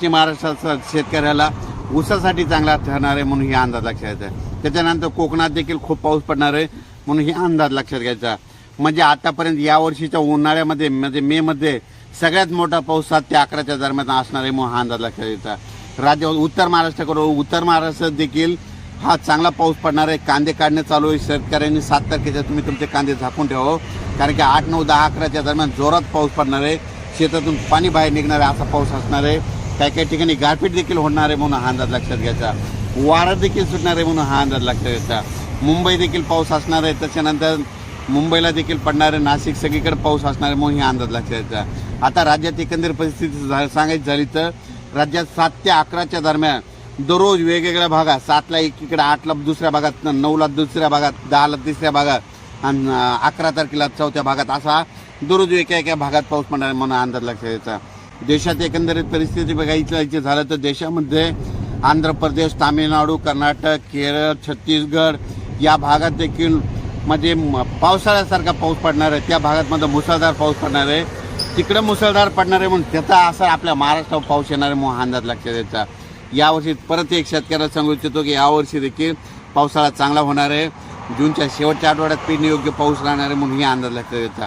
पश्चिम महाराष्ट्राचा शेतकऱ्याला ऊसासाठी चांगला ठरणार आहे म्हणून हे अंदाज लक्षात घ्यायचा त्याच्यानंतर कोकणात देखील खूप पाऊस पडणार आहे म्हणून हे अंदाज लक्षात घ्यायचा. म्हणजे आतापर्यंत या वर्षीच्या उन्हाळ्यामध्ये म्हणजे मे मध्ये सगळ्यात मोठा पाऊस सात ते अकराच्या दरम्यान असणार आहे म्हणून हा अंदाज लक्षात घ्यायचा राज्य उत्तर महाराष्ट्राकडून उत्तर महाराष्ट्रात देखील हा चांगला पाऊस पडणार आहे. कांदे काढणे चालू आहे. शेतकऱ्यांनी सात तारखेच्या तुम्ही तुमचे कांदे झाकून ठेवा हो. कारण की आठ नऊ दहा अकराच्या दरम्यान जोरात पाऊस पडणार आहे. शेतातून पाणी बाहेर निघणार आहे असा पाऊस असणार आहे. काही काही ठिकाणी गारपीट देखील होणार आहे म्हणून हा अंदाज लक्षात घ्यायचा. वारा देखील सुटणार आहे म्हणून हा अंदाज लक्षात घ्यायचा. मुंबई देखील पाऊस असणार आहे. त्याच्यानंतर मुंबईला देखील पडणार आहे. नाशिक सगळीकडे पाऊस असणार आहे म्हणून हा अंदाज लक्षात घ्यायचा. आता राज्यात एकंदर परिस्थिती झा- सांगायची झाली तर राज्यात सात ते अकराच्या दरम्यान दररोज वेगवेगळ्या भागात सातला एकीकडे आठला दुसऱ्या भागात नऊला दुसऱ्या भागात दहाला तिसऱ्या भागात आणि अकरा तारखेला चौथ्या भागात असा दररोज एका एका भागात पाऊस पडणार आहे म्हणून अंदाज लक्षात घ्यायचा. देशात एकंदरीत परिस्थिती बघायची झालं तर देशामध्ये आंध्र प्रदेश तामिळनाडू कर्नाटक केरळ छत्तीसगड या भागात देखील म्हणजे पावसाळ्यासारखा पाऊस पडणार आहे. त्या भागातमध्ये मुसळधार पाऊस पडणार आहे. तिकडं मुसळधार पडणार आहे म्हणून त्याचा असा आपल्या महाराष्ट्रावर पाऊस येणार आहे म्हणून हा अंदाज लक्षात यायचा यावर्षी परत एक शेतकऱ्याला सांगू इच्छितो की यावर्षी देखील पावसाळा चांगला होणार आहे. जूनच्या शेवटच्या आठवड्यात पेरणी योग्य पाऊस राहणार आहे म्हणून ही अंदाज लक्षात यायचा